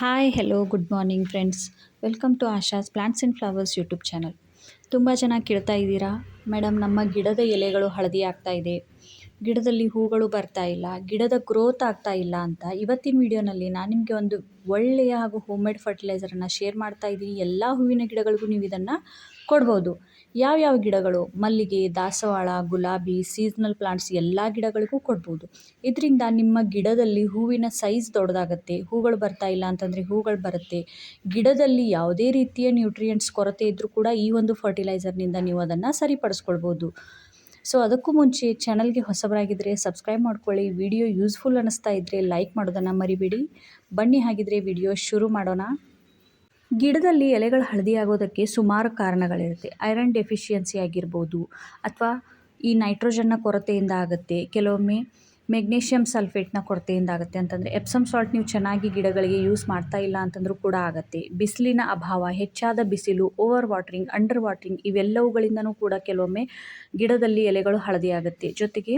Hi hello good morning friends welcome to Asha's plants and flowers YouTube channel ತುಂಬ ಜನ ಕೇಳ್ತಾ ಇದ್ದೀರಾ? Madam ನಮ್ಮ ಗಿಡದ ಎಲೆಗಳು ಹಳದಿ ಆಗ್ತಾ ಇದೆ. ಗಿಡದಲ್ಲಿ ಹೂಗಳು ಬರ್ತಾ ಇಲ್ಲ, ಗಿಡದ ಗ್ರೋತ್ ಆಗ್ತಾ ಇಲ್ಲ ಅಂತ ಇವತ್ತಿನ ವಿಡಿಯೋನಲ್ಲಿ ನಾನು ನಿಮಗೆ ಒಂದು ಒಳ್ಳೆಯ ಹಾಗೂ ಹೋಮ್ ಮೇಡ್ ಫರ್ಟಿಲೈಸರನ್ನು ಶೇರ್ ಮಾಡ್ತಾ ಇದ್ದೀನಿ. ಎಲ್ಲ ಹೂವಿನ ಗಿಡಗಳಿಗೂ ನೀವು ಇದನ್ನು ಕೊಡ್ಬೋದು. ಯಾವ್ಯಾವ ಗಿಡಗಳು? ಮಲ್ಲಿಗೆ, ದಾಸವಾಳ, ಗುಲಾಬಿ ಸೀಸ್ನಲ್ ಪ್ಲಾಂಟ್ಸ್ ಎಲ್ಲ ಗಿಡಗಳಿಗೂ ಕೊಡ್ಬೋದು. ಇದರಿಂದ ನಿಮ್ಮ ಗಿಡದಲ್ಲಿ ಹೂವಿನ ಸೈಜ್ ದೊಡ್ಡದಾಗತ್ತೆ, ಹೂಗಳು ಬರ್ತಾ ಇಲ್ಲ ಅಂತಂದರೆ ಹೂಗಳು ಬರುತ್ತೆ. ಗಿಡದಲ್ಲಿ ಯಾವುದೇ ರೀತಿಯ ನ್ಯೂಟ್ರಿಯೆಂಟ್ಸ್ ಕೊರತೆ ಇದ್ದರೂ ಕೂಡ ಈ ಒಂದು ಫರ್ಟಿಲೈಸರ್ನಿಂದ ನೀವು ಅದನ್ನು ಸರಿಪಡಿಸ್ಕೊಳ್ಬೋದು. ಸೊ ಅದಕ್ಕೂ ಮುಂಚೆ ಚಾನಲ್ಗೆ ಹೊಸಬರಾಗಿದ್ದರೆ ಸಬ್ಸ್ಕ್ರೈಬ್ ಮಾಡ್ಕೊಳ್ಳಿ. ವಿಡಿಯೋ ಯೂಸ್ಫುಲ್ ಅನ್ನಿಸ್ತಾ ಇದ್ದರೆ ಲೈಕ್ ಮಾಡೋದನ್ನು ಮರಿಬೇಡಿ. ಬನ್ನಿ ಹಾಗಿದ್ರೆ ವಿಡಿಯೋ ಶುರು ಮಾಡೋಣ. ಗಿಡದಲ್ಲಿ ಎಲೆಗಳು ಹಳದಿ ಆಗೋದಕ್ಕೆ ಸುಮಾರು ಕಾರಣಗಳಿರುತ್ತೆ. ಐರನ್ ಡೆಫಿಷಿಯನ್ಸಿ ಆಗಿರ್ಬೋದು. ಅಥವಾ ಈ ನೈಟ್ರೋಜನ್ನ ಕೊರತೆಯಿಂದ ಆಗುತ್ತೆ. ಕೆಲವೊಮ್ಮೆ ಮೆಗ್ನೀಷಿಯಮ್ ಸಲ್ಫೇಟ್ನ ಕೊರತೆಯಿಂದ ಆಗುತ್ತೆ. ಅಂತಂದರೆ ಎಪ್ಸಮ್ ಸಾಲ್ಟ್ ನೀವು ಚೆನ್ನಾಗಿ ಗಿಡಗಳಿಗೆ ಯೂಸ್ ಮಾಡ್ತಾ ಇಲ್ಲ ಅಂತಂದರೂ ಕೂಡ ಆಗುತ್ತೆ. ಬಿಸಿಲಿನ ಅಭಾವ, ಹೆಚ್ಚಾದ ಬಿಸಿಲು, ಓವರ್ ವಾಟ್ರಿಂಗ್, ಅಂಡರ್ ವಾಟ್ರಿಂಗ್ ಇವೆಲ್ಲವುಗಳಿಂದನೂ ಕೂಡ ಕೆಲವೊಮ್ಮೆ ಗಿಡದಲ್ಲಿ ಎಲೆಗಳು ಹಳದಿ ಆಗುತ್ತೆ ಜೊತೆಗೆ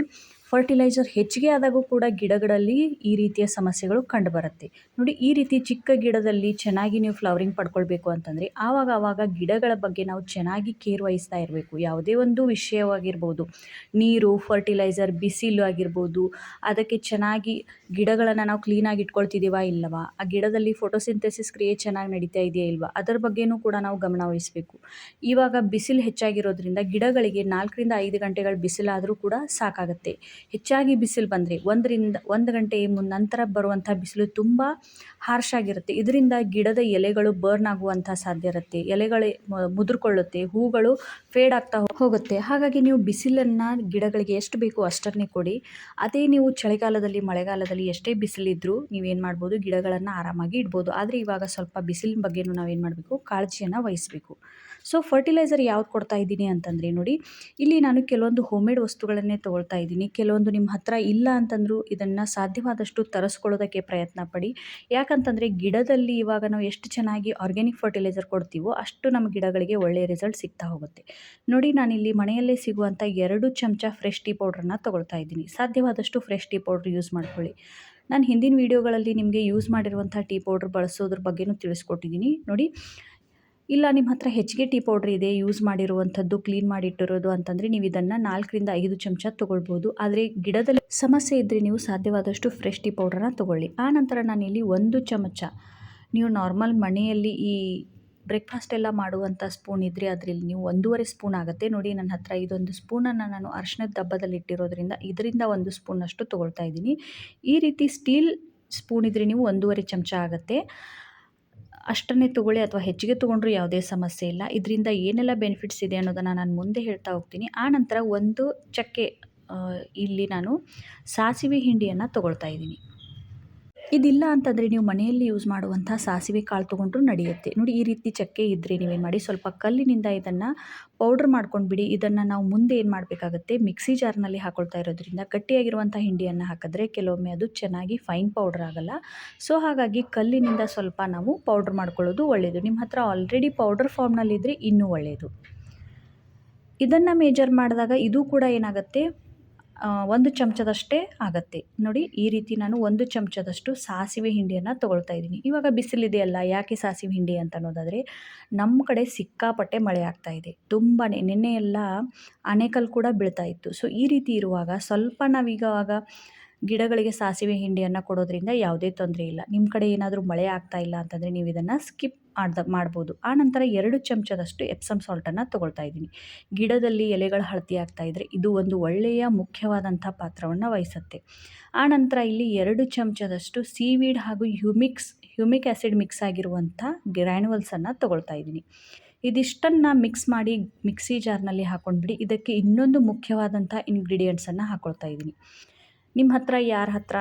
ಫರ್ಟಿಲೈಸರ್ ಹೆಚ್ಚಿಗೆ ಆದಾಗೂ ಕೂಡ ಗಿಡಗಳಲ್ಲಿ ಈ ರೀತಿಯ ಸಮಸ್ಯೆಗಳು ಕಂಡುಬರುತ್ತೆ. ನೋಡಿ, ಈ ರೀತಿ ಚಿಕ್ಕ ಗಿಡದಲ್ಲಿ ಚೆನ್ನಾಗಿ ನೀವು ಫ್ಲವರಿಂಗ್ ಪಡ್ಕೊಳ್ಬೇಕು ಅಂತಂದರೆ ಆವಾಗ ಆವಾಗ ಗಿಡಗಳ ಬಗ್ಗೆ ನಾವು ಚೆನ್ನಾಗಿ ಕೇರ್ ವಹಿಸ್ತಾ ಇರಬೇಕು. ಯಾವುದೇ ಒಂದು ವಿಷಯವಾಗಿರ್ಬೋದು. ನೀರು, ಫರ್ಟಿಲೈಸರ್, ಬಿಸಿಲು ಆಗಿರ್ಬೋದು. ಅದಕ್ಕೆ ಚೆನ್ನಾಗಿ ಗಿಡಗಳನ್ನು ನಾವು ಕ್ಲೀನಾಗಿ ಇಟ್ಕೊಳ್ತಿದ್ದೀವಾ ಇಲ್ಲವಾ? ಆ ಗಿಡದಲ್ಲಿ ಫೋಟೋಸಿಂಥೆಸಿಸ್ ಕ್ರಿಯೆ ಚೆನ್ನಾಗಿ ನಡೀತಾ ಇದೆಯಾ ಇಲ್ವಾ? ಅದರ ಬಗ್ಗೆನೂ ಕೂಡ ನಾವು ಗಮನ ವಹಿಸಬೇಕು. ಇವಾಗ ಬಿಸಿಲು ಹೆಚ್ಚಾಗಿರೋದ್ರಿಂದ ಗಿಡಗಳಿಗೆ ನಾಲ್ಕರಿಂದ ಐದು ಗಂಟೆಗಳ ಬಿಸಿಲಾದರೂ ಕೂಡ ಸಾಕಾಗುತ್ತೆ. ಹೆಚ್ಚಾಗಿ ಬಿಸಿಲು ಬಂದರೆ ಒಂದರಿಂದ ಒಂದು ಗಂಟೆ ಮುನ್ ನಂತರ ಬರುವಂಥ ಬಿಸಿಲು ತುಂಬ ಹಾರ್ಶ್ ಆಗಿರುತ್ತೆ. ಇದರಿಂದ ಗಿಡದ ಎಲೆಗಳು ಬರ್ನ್ ಆಗುವಂಥ ಸಾಧ್ಯ ಇರುತ್ತೆ. ಎಲೆಗಳೇ ಮುದುರ್ಕೊಳ್ಳುತ್ತೆ, ಹೂಗಳು ಫೇಡ್ ಆಗ್ತಾ ಹೋಗುತ್ತೆ. ಹಾಗಾಗಿ ನೀವು ಬಿಸಿಲನ್ನು ಗಿಡಗಳಿಗೆ ಎಷ್ಟು ಬೇಕು ಅಷ್ಟನ್ನೇ ಕೊಡಿ. ಅದೇ ನೀವು ಚಳಿಗಾಲದಲ್ಲಿ, ಮಳೆಗಾಲದಲ್ಲಿ ಎಷ್ಟೇ ಬಿಸಿಲಿದ್ದರೂ ನೀವೇನು ಮಾಡ್ಬೋದು? ಗಿಡಗಳನ್ನು ಆರಾಮಾಗಿ ಇಡ್ಬೋದು. ಆದರೆ ಇವಾಗ ಸ್ವಲ್ಪ ಬಿಸಿಲಿನ ಬಗ್ಗೆನೂ ನಾವೇನು ಮಾಡಬೇಕು? ಕಾಳಜಿಯನ್ನು ವಹಿಸಬೇಕು. ಸೊ ಫರ್ಟಿಲೈಸರ್ ಯಾವ್ದು ಕೊಡ್ತಾ ಇದ್ದೀನಿ ಅಂತಂದರೆ ನೋಡಿ, ಇಲ್ಲಿ ನಾನು ಕೆಲವೊಂದು ಹೋಮ್ಮೇಡ್ ವಸ್ತುಗಳನ್ನೇ ತೊಗೊಳ್ತಾ ಇದ್ದೀನಿ. ಕೆಲವೊಂದು ನಿಮ್ಮ ಹತ್ರ ಇಲ್ಲ ಅಂತಂದರೂ ಇದನ್ನು ಸಾಧ್ಯವಾದಷ್ಟು ತರಿಸ್ಕೊಳ್ಳೋದಕ್ಕೆ ಪ್ರಯತ್ನ ಪಡಿ. ಯಾಕಂತಂದರೆ ಗಿಡದಲ್ಲಿ ಇವಾಗ ನಾವು ಎಷ್ಟು ಚೆನ್ನಾಗಿ ಆರ್ಗ್ಯಾನಿಕ್ ಫರ್ಟಿಲೈಸರ್ ಕೊಡ್ತೀವೋ ಅಷ್ಟು ನಮ್ಮ ಗಿಡಗಳಿಗೆ ಒಳ್ಳೆಯ ರಿಸಲ್ಟ್ ಸಿಗ್ತಾ ಹೋಗುತ್ತೆ. ನೋಡಿ, ನಾನಿಲ್ಲಿ ಮನೆಯಲ್ಲೇ ಸಿಗುವಂಥ ಎರಡು ಚಮಚ ಫ್ರೆಶ್ ಟೀ ಪೌಡ್ರನ್ನ ತೊಗೊಳ್ತಾ ಇದ್ದೀನಿ. ಸಾಧ್ಯವಾದಷ್ಟು ಫ್ರೆಶ್ ಟೀ ಪೌಡ್ರ್ ಯೂಸ್ ಮಾಡ್ಕೊಳ್ಳಿ. ನಾನು ಹಿಂದಿನ ವೀಡಿಯೋಗಳಲ್ಲಿ ನಿಮಗೆ ಯೂಸ್ ಮಾಡಿರುವಂಥ ಟೀ ಪೌಡ್ರ್ ಬಳಸೋದ್ರ ಬಗ್ಗೆನೂ ತಿಳಿಸ್ಕೊಟ್ಟಿದ್ದೀನಿ. ನೋಡಿ ಇಲ್ಲ ನಿಮ್ಮ ಹತ್ರ ಹೆಚ್ಚಿಗೆ ಟೀ ಪೌಡ್ರ್ ಇದೆ, ಯೂಸ್ ಮಾಡಿರುವಂಥದ್ದು, ಕ್ಲೀನ್ ಮಾಡಿಟ್ಟಿರೋದು ಅಂತಂದರೆ ನೀವು ಇದನ್ನು ನಾಲ್ಕರಿಂದ ಐದು ಚಮಚ ತೊಗೊಳ್ಬೋದು. ಆದರೆ ಗಿಡದಲ್ಲಿ ಸಮಸ್ಯೆ ಇದ್ದರೆ ನೀವು ಸಾಧ್ಯವಾದಷ್ಟು ಫ್ರೆಶ್ ಟೀ ಪೌಡ್ರನ್ನ ತೊಗೊಳ್ಳಿ. ಆ ನಂತರ ನಾನಿಲ್ಲಿ ಒಂದು ಚಮಚ, ನೀವು ನಾರ್ಮಲ್ ಮನೆಯಲ್ಲಿ ಈ ಬ್ರೇಕ್ಫಾಸ್ಟ್ ಎಲ್ಲ ಮಾಡುವಂಥ ಸ್ಪೂನ್ ಇದ್ದರೆ ಅದರಲ್ಲಿ ನೀವು ಒಂದೂವರೆ ಸ್ಪೂನ್ ಆಗುತ್ತೆ. ನೋಡಿ, ನನ್ನ ಹತ್ರ ಇದೊಂದು ಸ್ಪೂನನ್ನು ನಾನು ಅರ್ಶಿನದ ದಬ್ಬದಲ್ಲಿ ಇಟ್ಟಿರೋದ್ರಿಂದ ಇದರಿಂದ ಒಂದು ಸ್ಪೂನಷ್ಟು ತೊಗೊಳ್ತಾ ಇದ್ದೀನಿ. ಈ ರೀತಿ ಸ್ಟೀಲ್ ಸ್ಪೂನ್ ಇದ್ದರೆ ನೀವು ಒಂದೂವರೆ ಚಮಚ ಆಗುತ್ತೆ. ಅಷ್ಟನ್ನೇ ತೊಗೊಳ್ಳಿ ಅಥವಾ ಹೆಚ್ಚಿಗೆ ತೊಗೊಂಡ್ರೂ ಯಾವುದೇ ಸಮಸ್ಯೆ ಇಲ್ಲ. ಇದರಿಂದ ಏನೆಲ್ಲ ಬೆನಿಫಿಟ್ಸ್ ಇದೆ ಅನ್ನೋದನ್ನು ನಾನು ಮುಂದೆ ಹೇಳ್ತಾ ಹೋಗ್ತೀನಿ. ಆ ನಂತರ ಒಂದು ಚಕ್ಕೆ ಇಲ್ಲಿ ನಾನು ಸಾಸಿವೆ ಹಿಂಡಿಯನ್ನು ತೊಗೊಳ್ತಾ ಇದ್ದೀನಿ. ಇದಿಲ್ಲ ಅಂತಂದರೆ ನೀವು ಮನೆಯಲ್ಲಿ ಯೂಸ್ ಮಾಡುವಂಥ ಸಾಸಿವೆ ಕಾಳು ತೊಗೊಂಡ್ರು ನಡೆಯುತ್ತೆ. ನೋಡಿ, ಈ ರೀತಿ ಚಕ್ಕೆ ಇದ್ದರೆ ನೀವೇನು ಮಾಡಿ, ಸ್ವಲ್ಪ ಕಲ್ಲಿನಿಂದ ಇದನ್ನು ಪೌಡ್ರ್ ಮಾಡ್ಕೊಂಡು ಬಿಡಿ. ಇದನ್ನು ನಾವು ಮುಂದೆ ಏನು ಮಾಡಬೇಕಾಗುತ್ತೆ ಮಿಕ್ಸಿ ಜಾರ್ನಲ್ಲಿ ಹಾಕೊಳ್ತಾ ಇರೋದ್ರಿಂದ ಗಟ್ಟಿಯಾಗಿರುವಂಥ ಹಿಂಡಿಯನ್ನು ಹಾಕಿದ್ರೆ ಕೆಲವೊಮ್ಮೆ ಅದು ಚೆನ್ನಾಗಿ ಫೈನ್ ಪೌಡ್ರ್ ಆಗಲ್ಲ. ಸೊ ಹಾಗಾಗಿ ಕಲ್ಲಿನಿಂದ ಸ್ವಲ್ಪ ನಾವು ಪೌಡ್ರ್ ಮಾಡ್ಕೊಳ್ಳೋದು ಒಳ್ಳೆಯದು ನಿಮ್ಮ ಹತ್ರ ಆಲ್ರೆಡಿ ಪೌಡ್ರ್ ಫಾರ್ಮ್ನಲ್ಲಿದ್ದರೆ ಇನ್ನೂ ಒಳ್ಳೆಯದು ಇದನ್ನು ಮೇಜರ್ ಮಾಡಿದಾಗ ಇದು ಕೂಡ ಏನಾಗುತ್ತೆ ಒಂದು ಚಮಚದಷ್ಟೇ ಆಗುತ್ತೆ. ನೋಡಿ, ಈ ರೀತಿ ನಾನು ಒಂದು ಚಮಚದಷ್ಟು ಸಾಸಿವೆ ಹಿಂಡಿಯನ್ನು ತೊಗೊಳ್ತಾ ಇದ್ದೀನಿ. ಇವಾಗ ಬಿಸಿಲಿದೆಯಲ್ಲ, ಯಾಕೆ ಸಾಸಿವೆ ಹಿಂಡಿ ಅಂತ ಅನ್ನೋದಾದರೆ, ನಮ್ಮ ಕಡೆ ಸಿಕ್ಕಾಪಟ್ಟೆ ಮಳೆ ಆಗ್ತಾ ಇದೆ. ತುಂಬಾ ನಿನ್ನೆ ಎಲ್ಲ ಆನೆಕಲ್ ಕೂಡ ಬೀಳ್ತಾ ಇತ್ತು. ಸೊ ಈ ರೀತಿ ಇರುವಾಗ ಸ್ವಲ್ಪ ನಾವೀಗ ಗಿಡಗಳಿಗೆ ಸಾಸಿವೆ ಹಿಂಡಿಯನ್ನು ಕೊಡೋದ್ರಿಂದ ಯಾವುದೇ ತೊಂದರೆ ಇಲ್ಲ. ನಿಮ್ಮ ಕಡೆ ಏನಾದರೂ ಮಳೆ ಆಗ್ತಾ ಇಲ್ಲ ಅಂತಂದರೆ ನೀವು ಇದನ್ನು ಸ್ಕಿಪ್ ಮಾಡ್ದ, ಮಾಡ್ಬೋದು. ಆನಂತರ ಎರಡು ಚಮಚದಷ್ಟು ಎಪ್ಸಮ್ ಸಾಲ್ಟನ್ನು ತೊಗೊಳ್ತಾ ಇದ್ದೀನಿ. ಗಿಡದಲ್ಲಿ ಎಲೆಗಳು ಹಳತಿ ಆಗ್ತಾ ಇದ್ದರೆ ಇದು ಒಂದು ಒಳ್ಳೆಯ ಮುಖ್ಯವಾದಂಥ ಪಾತ್ರವನ್ನು ವಹಿಸುತ್ತೆ. ಆನಂತರ ಇಲ್ಲಿ ಎರಡು ಚಮಚದಷ್ಟು ಸೀವೀಡ್ ಹಾಗೂ ಹ್ಯೂಮಿಕ್ಸ್ ಹ್ಯೂಮಿಕ್ ಆ್ಯಸಿಡ್ ಮಿಕ್ಸ್ ಆಗಿರುವಂಥ ಗ್ರ್ಯಾನ್ಯುವಲ್ಸನ್ನು ತೊಗೊಳ್ತಾ ಇದ್ದೀನಿ. ಇದಿಷ್ಟನ್ನು ಮಿಕ್ಸ್ ಮಾಡಿ ಮಿಕ್ಸಿ ಜಾರ್ನಲ್ಲಿ ಹಾಕ್ಕೊಂಡ್ಬಿಡಿ ಇದಕ್ಕೆ ಇನ್ನೊಂದು ಮುಖ್ಯವಾದಂಥ ಇಂಗ್ರೀಡಿಯೆಂಟ್ಸನ್ನು ಹಾಕ್ಕೊಳ್ತಾ ಇದ್ದೀನಿ. ನಿಮ್ಮ ಹತ್ರ ಯಾರ ಹತ್ರ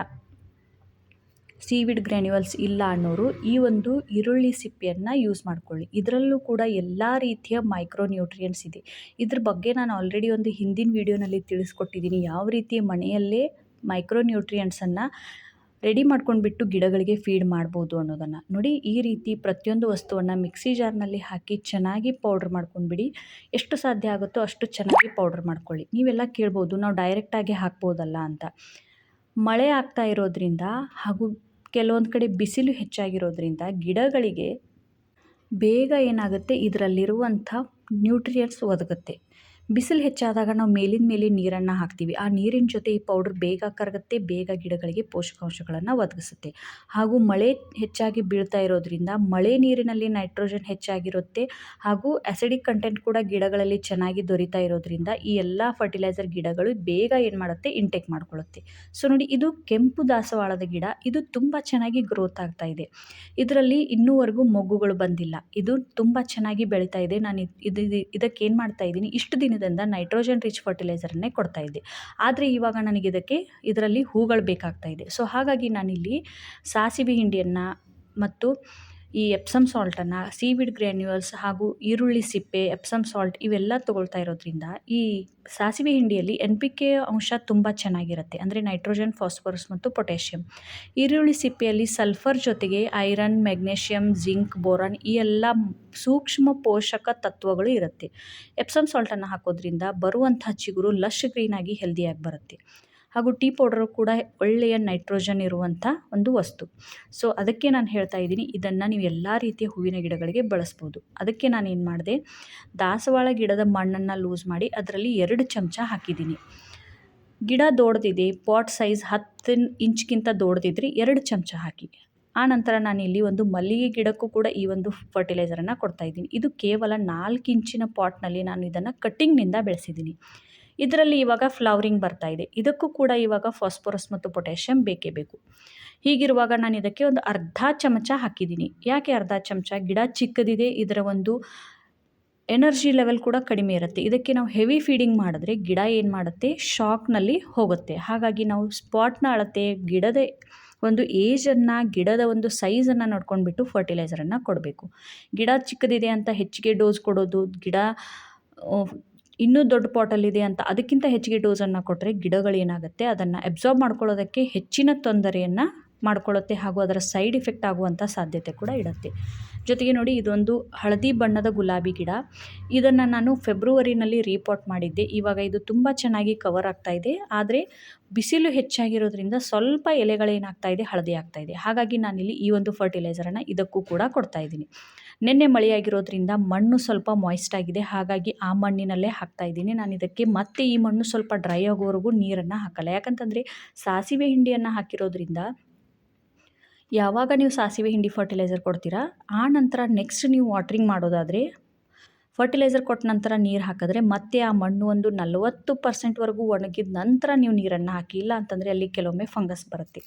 ಸೀವಿಡ್ ಗ್ರ್ಯಾನ್ಯುವಲ್ಸ್ ಇಲ್ಲ ಅನ್ನೋರು ಈ ಒಂದು ಈರುಳ್ಳಿ ಸಿಪ್ಪೆಯನ್ನು ಯೂಸ್ ಮಾಡ್ಕೊಳ್ಳಿ. ಇದರಲ್ಲೂ ಕೂಡ ಎಲ್ಲ ರೀತಿಯ ಮೈಕ್ರೋ ನ್ಯೂಟ್ರಿಯೆಂಟ್ಸ್ ಇದೆ. ಇದ್ರ ಬಗ್ಗೆ ನಾನು ಆಲ್ರೆಡಿ ಒಂದು ಹಿಂದಿನ ವೀಡಿಯೋನಲ್ಲಿ ತಿಳಿಸ್ಕೊಟ್ಟಿದ್ದೀನಿ ಯಾವ ರೀತಿ ಮನೆಯಲ್ಲೇ ಮೈಕ್ರೋ ನ್ಯೂಟ್ರಿಯೆಂಟ್ಸನ್ನು ರೆಡಿ ಮಾಡ್ಕೊಂಡ್ಬಿಟ್ಟು ಗಿಡಗಳಿಗೆ ಫೀಡ್ ಮಾಡ್ಬೋದು ಅನ್ನೋದನ್ನು. ನೋಡಿ, ಈ ರೀತಿ ಪ್ರತಿಯೊಂದು ವಸ್ತುವನ್ನು ಮಿಕ್ಸಿ ಜಾರ್ನಲ್ಲಿ ಹಾಕಿ ಚೆನ್ನಾಗಿ ಪೌಡ್ರ್ ಮಾಡ್ಕೊಂಡ್ಬಿಡಿ. ಎಷ್ಟು ಸಾಧ್ಯ ಆಗುತ್ತೋ ಅಷ್ಟು ಚೆನ್ನಾಗಿ ಪೌಡ್ರ್ ಮಾಡ್ಕೊಳ್ಳಿ. ನೀವೆಲ್ಲ ಕೇಳ್ಬೋದು, ನಾವು ಡೈರೆಕ್ಟಾಗಿ ಹಾಕ್ಬೋದಲ್ಲ ಅಂತ. ಮಳೆ ಆಗ್ತಾ ಇರೋದ್ರಿಂದ ಹಾಗೂ ಕೆಲವೊಂದು ಕಡೆ ಬಿಸಿಲು ಹೆಚ್ಚಾಗಿರೋದ್ರಿಂದ ಗಿಡಗಳಿಗೆ ಬೇಗ ಏನಾಗುತ್ತೆ? ಇದರಲ್ಲಿರುವಂಥ ನ್ಯೂಟ್ರಿಯೆಂಟ್ಸ್ ಒದಗುತ್ತೆ. ಬಿಸಿಲು ಹೆಚ್ಚಾದಾಗ ನಾವು ಮೇಲಿನ ಮೇಲೆ ನೀರನ್ನು ಹಾಕ್ತೀವಿ. ಆ ನೀರಿನ ಜೊತೆ ಈ ಪೌಡ್ರ್ ಬೇಗ ಕರಗುತ್ತೆ, ಬೇಗ ಗಿಡಗಳಿಗೆ ಪೋಷಕಾಂಶಗಳನ್ನು ಒದಗಿಸುತ್ತೆ. ಹಾಗೂ ಮಳೆ ಹೆಚ್ಚಾಗಿ ಬೀಳ್ತಾ ಇರೋದ್ರಿಂದ ಮಳೆ ನೀರಿನಲ್ಲಿ ನೈಟ್ರೋಜನ್ ಹೆಚ್ಚಾಗಿರುತ್ತೆ ಹಾಗೂ ಆ್ಯಸಿಡಿಕ್ ಕಂಟೆಂಟ್ ಕೂಡ ಗಿಡಗಳಲ್ಲಿ ಚೆನ್ನಾಗಿ ದೊರೀತಾ ಇರೋದ್ರಿಂದ ಈ ಎಲ್ಲ ಫರ್ಟಿಲೈಸರ್ ಗಿಡಗಳು ಬೇಗ ಏನು ಮಾಡುತ್ತೆ? ಇಂಟೇಕ್ ಮಾಡ್ಕೊಳ್ಳುತ್ತೆ. ಸೊ ನೋಡಿ, ಇದು ಕೆಂಪು ದಾಸವಾಳದ ಗಿಡ. ಇದು ತುಂಬ ಚೆನ್ನಾಗಿ ಗ್ರೋತ್ ಆಗ್ತಾ ಇದೆ. ಇದರಲ್ಲಿ ಇನ್ನೂವರೆಗೂ ಮೊಗ್ಗುಗಳು ಬಂದಿಲ್ಲ. ಇದು ತುಂಬ ಚೆನ್ನಾಗಿ ಬೆಳೀತಾ ಇದೆ. ನಾನು ಇದು ಇದಕ್ಕೆ ಏನು ಮಾಡ್ತಾ ಇದ್ದೀನಿ? ಇಷ್ಟು ದಿನದಿಂದ ನೈಟ್ರೋಜನ್ ರಿಚ್ ಫರ್ಟಿಲೈಸರನ್ನೇ ಕೊಡ್ತಾ ಇದ್ದೆ. ಆದರೆ ಇವಾಗ ನನಗೆ ಇದಕ್ಕೆ, ಇದರಲ್ಲಿ ಹೂಗಳು ಬೇಕಾಗ್ತಾ ಇದೆ. ಸೊ ಹಾಗಾಗಿ ನಾನಿಲ್ಲಿ ಸಾಸಿವೆ ಹಿಂಡಿಯನ್ನು ಮತ್ತು ಈ ಎಪ್ಸಮ್ ಸಾಲ್ಟನ್ನು ಸೀವಿಡ್ ಗ್ರ್ಯಾನ್ಯೂಲ್ಸ್ ಹಾಗೂ ಈರುಳ್ಳಿ ಸಿಪ್ಪೆ ಎಪ್ಸಮ್ ಸಾಲ್ಟ್ ಇವೆಲ್ಲ ತೊಗೊಳ್ತಾ ಇರೋದ್ರಿಂದ ಈ ಸಾಸಿವೆ ಹಿಂಡಿಯಲ್ಲಿ ಎನ್ ಪಿ ಕೆ ಅಂಶ ತುಂಬ ಚೆನ್ನಾಗಿರುತ್ತೆ. ಅಂದರೆ ನೈಟ್ರೋಜನ್ ಫಾಸ್ಫರಸ್ ಮತ್ತು ಪೊಟ್ಯಾಷಿಯಂ ಈರುಳ್ಳಿ ಸಿಪ್ಪೆಯಲ್ಲಿ ಸಲ್ಫರ್ ಜೊತೆಗೆ ಐರನ್ ಮೆಗ್ನೇಷಿಯಂ ಜಿಂಕ್ ಬೋರಾನ್ ಈ ಎಲ್ಲ ಸೂಕ್ಷ್ಮ ಪೋಷಕ ತತ್ವಗಳು ಇರುತ್ತೆ. ಎಪ್ಸಮ್ ಸಾಲ್ಟನ್ನು ಹಾಕೋದ್ರಿಂದ ಬರುವಂಥ ಚಿಗುರು ಲಶ್ ಗ್ರೀನಾಗಿ ಹೆಲ್ದಿಯಾಗಿ ಬರುತ್ತೆ. ಹಾಗೂ ಟೀ ಪೌಡರು ಕೂಡ ಒಳ್ಳೆಯ ನೈಟ್ರೋಜನ್ ಇರುವಂಥ ಒಂದು ವಸ್ತು. ಸೊ, ಅದಕ್ಕೆ ನಾನು ಹೇಳ್ತಾ ಇದ್ದೀನಿ, ಇದನ್ನು ನೀವು ಎಲ್ಲ ರೀತಿಯ ಹೂವಿನ ಗಿಡಗಳಿಗೆ ಬಳಸ್ಬೋದು. ಅದಕ್ಕೆ ನಾನು ಏನು ಮಾಡಿದೆ, ದಾಸವಾಳ ಗಿಡದ ಮಣ್ಣನ್ನು ಲೂಸ್ ಮಾಡಿ ಅದರಲ್ಲಿ ಎರಡು ಚಮಚ ಹಾಕಿದ್ದೀನಿ. ಗಿಡ ದೊಡ್ದಿದೆ, ಪಾಟ್ ಸೈಜ್ ಹತ್ತು ಇಂಚ್ಗಿಂತ ದೊಡ್ದಿದ್ರೆ ಎರಡು ಚಮಚ ಹಾಕಿ. ಆ ನಂತರ ನಾನಿಲ್ಲಿ ಒಂದು ಮಲ್ಲಿಗೆ ಗಿಡಕ್ಕೂ ಕೂಡ ಈ ಒಂದು ಫರ್ಟಿಲೈಸರನ್ನು ಕೊಡ್ತಾ ಇದ್ದೀನಿ. ಇದು ಕೇವಲ ನಾಲ್ಕು ಇಂಚಿನ ಪಾಟ್ನಲ್ಲಿ ನಾನು ಇದನ್ನು ಕಟ್ಟಿಂಗ್ನಿಂದ ಬೆಳೆಸಿದ್ದೀನಿ. ಇದರಲ್ಲಿ ಇವಾಗ ಫ್ಲವರಿಂಗ್ ಬರ್ತಾ ಇದೆ. ಇದಕ್ಕೂ ಕೂಡ ಇವಾಗ ಫಾಸ್ಫರಸ್ ಮತ್ತು ಪೊಟ್ಯಾಷಿಯಂ ಬೇಕೇ ಬೇಕು. ಹೀಗಿರುವಾಗ ನಾನು ಇದಕ್ಕೆ ಒಂದು ಅರ್ಧ ಚಮಚ ಹಾಕಿದ್ದೀನಿ. ಯಾಕೆ ಅರ್ಧ ಚಮಚ? ಗಿಡ ಚಿಕ್ಕದಿದೆ, ಇದರ ಒಂದು ಎನರ್ಜಿ ಲೆವೆಲ್ ಕೂಡ ಕಡಿಮೆ ಇರುತ್ತೆ. ಇದಕ್ಕೆ ನಾವು ಹೆವಿ ಫೀಡಿಂಗ್ ಮಾಡಿದ್ರೆ ಗಿಡ ಏನು ಮಾಡುತ್ತೆ? ಶಾಕ್ನಲ್ಲಿ ಹೋಗುತ್ತೆ. ಹಾಗಾಗಿ ನಾವು ಸ್ಪಾಟ್ನ ಅಳತೆ, ಗಿಡದ ಒಂದು ಏಜನ್ನು ಗಿಡದ ಒಂದು ಸೈಜನ್ನು ನೋಡ್ಕೊಂಡ್ಬಿಟ್ಟು ಫರ್ಟಿಲೈಸರನ್ನು ಕೊಡಬೇಕು. ಗಿಡ ಚಿಕ್ಕದಿದೆ ಅಂತ ಹೆಚ್ಚಿಗೆ ಡೋಸ್ ಕೊಡೋದು, ಗಿಡ ಇನ್ನೂ ದೊಡ್ಡ ಪಾಟಲ್ಲಿದೆ ಅಂತ ಅದಕ್ಕಿಂತ ಹೆಚ್ಚಿಗೆ ಡೋಸನ್ನು ಕೊಟ್ಟರೆ ಗಿಡಗಳು ಏನಾಗುತ್ತೆ? ಅದನ್ನು ಅಬ್ಸಾರ್ಬ್ ಮಾಡ್ಕೊಳ್ಳೋದಕ್ಕೆ ಹೆಚ್ಚಿನ ತೊಂದರೆಯನ್ನು ಮಾಡ್ಕೊಳ್ಳುತ್ತೆ ಹಾಗೂ ಅದರ ಸೈಡ್ ಇಫೆಕ್ಟ್ ಆಗುವಂಥ ಸಾಧ್ಯತೆ ಕೂಡ ಇಡುತ್ತೆ. ಜೊತೆಗೆ ನೋಡಿ, ಇದೊಂದು ಹಳದಿ ಬಣ್ಣದ ಗುಲಾಬಿ ಗಿಡ. ಇದನ್ನು ನಾನು ಫೆಬ್ರವರಿನಲ್ಲಿ ರೀಪಾಟ್ ಮಾಡಿದ್ದೆ. ಇವಾಗ ಇದು ತುಂಬ ಚೆನ್ನಾಗಿ ಕವರ್ ಆಗ್ತಾ ಇದೆ. ಆದರೆ ಬಿಸಿಲು ಹೆಚ್ಚಾಗಿರೋದ್ರಿಂದ ಸ್ವಲ್ಪ ಎಲೆಗಳೇನಾಗ್ತಾ ಇದೆ, ಹಳದಿ ಆಗ್ತಾ ಇದೆ. ಹಾಗಾಗಿ ನಾನಿಲ್ಲಿ ಈ ಒಂದು ಫರ್ಟಿಲೈಸರನ್ನು ಇದಕ್ಕೂ ಕೂಡ ಕೊಡ್ತಾ ಇದ್ದೀನಿ. ನಿನ್ನೆ ಮಳೆಯಾಗಿರೋದ್ರಿಂದ ಮಣ್ಣು ಸ್ವಲ್ಪ ಮಾಯ್ಸ್ಟ್ ಆಗಿದೆ. ಹಾಗಾಗಿ ಆ ಮಣ್ಣಿನಲ್ಲೇ ಹಾಕ್ತಾ ಇದ್ದೀನಿ. ನಾನು ಇದಕ್ಕೆ ಮತ್ತೆ ಈ ಮಣ್ಣು ಸ್ವಲ್ಪ ಡ್ರೈ ಆಗೋವರೆಗೂ ನೀರನ್ನು ಹಾಕಲ್ಲ. ಯಾಕಂತಂದರೆ ಸಾಸಿವೆ ಹಿಂಡಿಯನ್ನು ಹಾಕಿರೋದ್ರಿಂದ ಯಾವಾಗ ನೀವು ಸಾಸಿವೆ ಹಿಂಡಿ ಫರ್ಟಿಲೈಸರ್ ಕೊಡ್ತೀರಾ, ಆ ನಂತರ ನೆಕ್ಸ್ಟ್ ನೀವು ವಾಟ್ರಿಂಗ್ ಮಾಡೋದಾದರೆ ಫರ್ಟಿಲೈಸರ್ ಕೊಟ್ಟ ನಂತರ ನೀರು ಹಾಕಿದ್ರೆ ಮತ್ತೆ ಆ ಮಣ್ಣು ಒಂದು ನಲವತ್ತು ಪರ್ಸೆಂಟ್ವರೆಗೂ ಒಣಗಿದ ನಂತರ ನೀವು ನೀರನ್ನು ಹಾಕಿ. ಇಲ್ಲ ಅಂತಂದರೆ ಅಲ್ಲಿ ಕೆಲವೊಮ್ಮೆ ಫಂಗಸ್ ಬರುತ್ತೆ.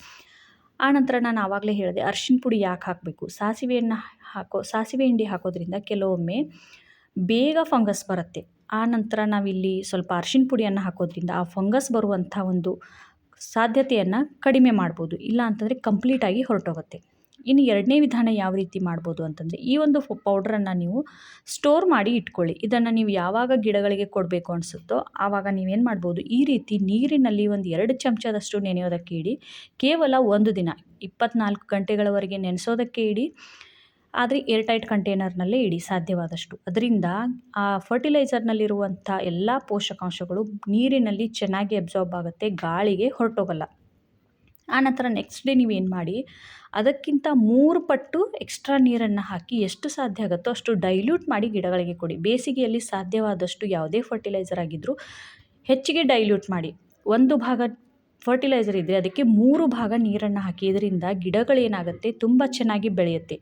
ಆ ನಂತರ ನಾನು ಆವಾಗಲೇ ಹೇಳಿದೆ ಅರ್ಶಿನ ಪುಡಿ ಯಾಕೆ ಹಾಕಬೇಕು? ಸಾಸಿವೆಯನ್ನು ಹಾಕೋ, ಸಾಸಿವೆ ಹಿಂಡಿ ಹಾಕೋದ್ರಿಂದ ಕೆಲವೊಮ್ಮೆ ಬೇಗ ಫಂಗಸ್ ಬರುತ್ತೆ. ಆ ನಂತರ ನಾವಿಲ್ಲಿ ಸ್ವಲ್ಪ ಅರ್ಶಿನ ಪುಡಿಯನ್ನು ಹಾಕೋದ್ರಿಂದ ಆ ಫಂಗಸ್ ಬರುವಂಥ ಒಂದು ಸಾಧ್ಯತೆಯನ್ನು ಕಡಿಮೆ ಮಾಡ್ಬೋದು. ಇಲ್ಲ ಅಂತಂದರೆ ಕಂಪ್ಲೀಟಾಗಿ ಹೊರಟೋಗುತ್ತೆ. ಇನ್ನು ಎರಡನೇ ವಿಧಾನ ಯಾವ ರೀತಿ ಮಾಡ್ಬೋದು ಅಂತಂದರೆ ಈ ಒಂದು ಪೌಡ್ರನ್ನು ನೀವು ಸ್ಟೋರ್ ಮಾಡಿ ಇಟ್ಕೊಳ್ಳಿ. ಇದನ್ನು ನೀವು ಯಾವಾಗ ಗಿಡಗಳಿಗೆ ಕೊಡಬೇಕು ಅನಿಸುತ್ತೋ ಆವಾಗ ನೀವೇನು ಮಾಡ್ಬೋದು, ಈ ರೀತಿ ನೀರಿನಲ್ಲಿ ಒಂದು ಎರಡು ಚಮಚದಷ್ಟು ನೆನೆಯೋದಕ್ಕೆ ಇಡಿ. ಕೇವಲ ಒಂದು ದಿನ, ಇಪ್ಪತ್ನಾಲ್ಕು ಗಂಟೆಗಳವರೆಗೆ ನೆನೆಸೋದಕ್ಕೆ ಇಡಿ. ಆದರೆ ಏರ್ಟೈಟ್ ಕಂಟೈನರ್ನಲ್ಲೇ ಇಡಿ, ಸಾಧ್ಯವಾದಷ್ಟು. ಅದರಿಂದ ಆ ಫರ್ಟಿಲೈಸರ್ನಲ್ಲಿರುವಂಥ ಎಲ್ಲ ಪೋಷಕಾಂಶಗಳು ನೀರಿನಲ್ಲಿ ಚೆನ್ನಾಗಿ ಅಬ್ಸಾರ್ಬ್ ಆಗುತ್ತೆ, ಗಾಳಿಗೆ ಹೊರಟೋಗಲ್ಲ. ಆನಂತರ ನೆಕ್ಸ್ಟ್ ಡೇ ನೀವೇನು ಮಾಡಿ, ಅದಕ್ಕಿಂತ ಮೂರು ಪಟ್ಟು ಎಕ್ಸ್ಟ್ರಾ ನೀರನ್ನು ಹಾಕಿ ಎಷ್ಟು ಸಾಧ್ಯ ಆಗುತ್ತೋ ಅಷ್ಟು ಡೈಲ್ಯೂಟ್ ಮಾಡಿ ಗಿಡಗಳಿಗೆ ಕೊಡಿ. ಬೇಸಿಗೆಯಲ್ಲಿ ಸಾಧ್ಯವಾದಷ್ಟು ಯಾವುದೇ ಫರ್ಟಿಲೈಸರ್ ಆಗಿದ್ದರೂ ಹೆಚ್ಚಿಗೆ ಡೈಲ್ಯೂಟ್ ಮಾಡಿ. ಒಂದು ಭಾಗ ಫರ್ಟಿಲೈಸರ್ ಇದ್ದರೆ ಅದಕ್ಕೆ ಮೂರು ಭಾಗ ನೀರನ್ನು ಹಾಕಿ ಇದರಿಂದ ಗಿಡಗಳೇನಾಗುತ್ತೆ ತುಂಬ ಚೆನ್ನಾಗಿ ಬೆಳೆಯುತ್ತೆ.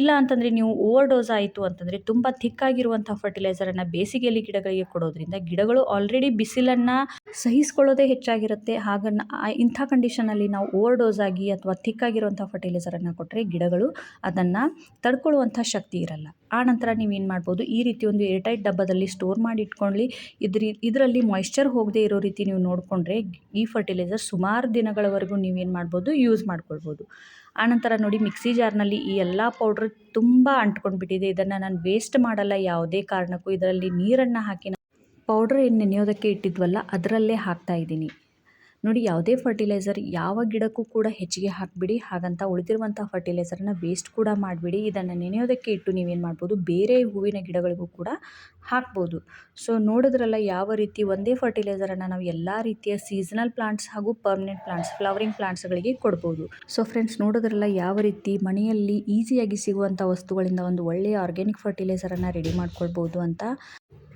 ಇಲ್ಲ ಅಂತಂದರೆ ನೀವು ಓವರ್ ಡೋಸ್ ಆಯಿತು ಅಂತಂದರೆ ತುಂಬ ಥಿಕ್ಕಾಗಿರುವಂಥ ಫರ್ಟಿಲೈಸರನ್ನು ಬೇಸಿಗೆಯಲ್ಲಿ ಗಿಡಗಳಿಗೆ ಕೊಡೋದ್ರಿಂದ ಗಿಡಗಳು ಆಲ್ರೆಡಿ ಬಿಸಿಲನ್ನು ಸಹಿಸ್ಕೊಳ್ಳೋದೇ ಹೆಚ್ಚಾಗಿರುತ್ತೆ. ಹಾಗನ್ನು ಇಂಥ ಕಂಡೀಷನಲ್ಲಿ ನಾವು ಓವರ್ ಡೋಸ್ ಆಗಿ ಅಥವಾ ಥಿಕ್ಕಾಗಿರುವಂಥ ಫರ್ಟಿಲೈಸರನ್ನು ಕೊಟ್ಟರೆ ಗಿಡಗಳು ಅದನ್ನು ತಡ್ಕೊಳ್ಳುವಂಥ ಶಕ್ತಿ ಇರಲ್ಲ. ಆ ನಂತರ ನೀವೇನು ಮಾಡ್ಬೋದು, ಈ ರೀತಿ ಒಂದು ಏರ್ಟೈಟ್ ಡಬ್ಬದಲ್ಲಿ ಸ್ಟೋರ್ ಮಾಡಿ ಇಟ್ಕೊಳ್ಳಿ ಇದ್ರಿ, ಇದರಲ್ಲಿ ಮಾಯ್ಶ್ಚರ್ ಹೋಗದೇ ಇರೋ ರೀತಿ ನೀವು ನೋಡಿಕೊಂಡ್ರೆ ಈ ಫರ್ಟಿಲೈಸರ್ ಸುಮಾರು ದಿನಗಳವರೆಗೂ ನೀವೇನು ಮಾಡ್ಬೋದು ಯೂಸ್ ಮಾಡ್ಕೊಳ್ಬೋದು. ಆನಂತರ ನೋಡಿ ಮಿಕ್ಸಿ ಜಾರ್ನಲ್ಲಿ ಈ ಎಲ್ಲ ಪೌಡ್ರ್ ತುಂಬ ಅಂಟ್ಕೊಂಡ್ಬಿಟ್ಟಿದೆ. ಇದನ್ನು ನಾನು ವೇಸ್ಟ್ ಮಾಡಲ್ಲ, ಯಾವುದೇ ಕಾರಣಕ್ಕೂ. ಇದರಲ್ಲಿ ನೀರನ್ನು ಹಾಕಿ ಪೌಡ್ರ್ ಏನು ನೆನೆಯೋದಕ್ಕೆ ಇಟ್ಟಿದ್ವಲ್ಲ, ಅದರಲ್ಲೇ ಹಾಕ್ತಾ ಇದ್ದೀನಿ. ನೋಡಿ, ಯಾವುದೇ ಫರ್ಟಿಲೈಸರ್ ಯಾವ ಗಿಡಕ್ಕೂ ಕೂಡ ಹೆಚ್ಚಿಗೆ ಹಾಕಿಬಿಡಿ. ಹಾಗಂತ ಉಳಿದಿರುವಂಥ ಫರ್ಟಿಲೈಸರನ್ನು ವೇಸ್ಟ್ ಕೂಡ ಮಾಡಬೇಡಿ. ಇದನ್ನು ನೆನೆಯೋದಕ್ಕೆ ಇಟ್ಟು ನೀವೇನು ಮಾಡ್ಬೋದು, ಬೇರೆ ಹೂವಿನ ಗಿಡಗಳಿಗೂ ಕೂಡ ಹಾಕ್ಬೋದು. ಸೊ ನೋಡಿದ್ರಲ್ಲ, ಯಾವ ರೀತಿ ಒಂದೇ ಫರ್ಟಿಲೈಸರನ್ನು ನಾವು ಎಲ್ಲ ರೀತಿಯ ಸೀಸನಲ್ ಪ್ಲಾಂಟ್ಸ್ ಹಾಗೂ ಪರ್ಮನೆಂಟ್ ಪ್ಲಾಂಟ್ಸ್ ಫ್ಲವರಿಂಗ್ ಪ್ಲಾಂಟ್ಸ್ಗಳಿಗೆ ಕೊಡ್ಬೋದು. ಸೊ ಫ್ರೆಂಡ್ಸ್ ನೋಡೋದ್ರಲ್ಲ, ಯಾವ ರೀತಿ ಮನೆಯಲ್ಲಿ ಈಸಿಯಾಗಿ ಸಿಗುವಂಥ ವಸ್ತುಗಳಿಂದ ಒಂದು ಒಳ್ಳೆಯ ಆರ್ಗ್ಯಾನಿಕ್ ಫರ್ಟಿಲೈಸರನ್ನು ರೆಡಿ ಮಾಡ್ಕೊಳ್ಬೋದು ಅಂತ.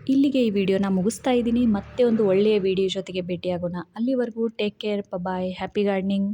ಇಲ್ಲಿಗೆ ಈ ವಿಡಿಯೋನ ಮುಗಿಸ್ತಾ ಇದ್ದೀನಿ. ಮತ್ತೆ ಒಂದು ಒಳ್ಳೆಯ ವಿಡಿಯೋ ಜೊತೆಗೆ ಭೇಟಿಯಾಗೋಣ. ಅಲ್ಲಿವರೆಗೂ take care bye happy gardening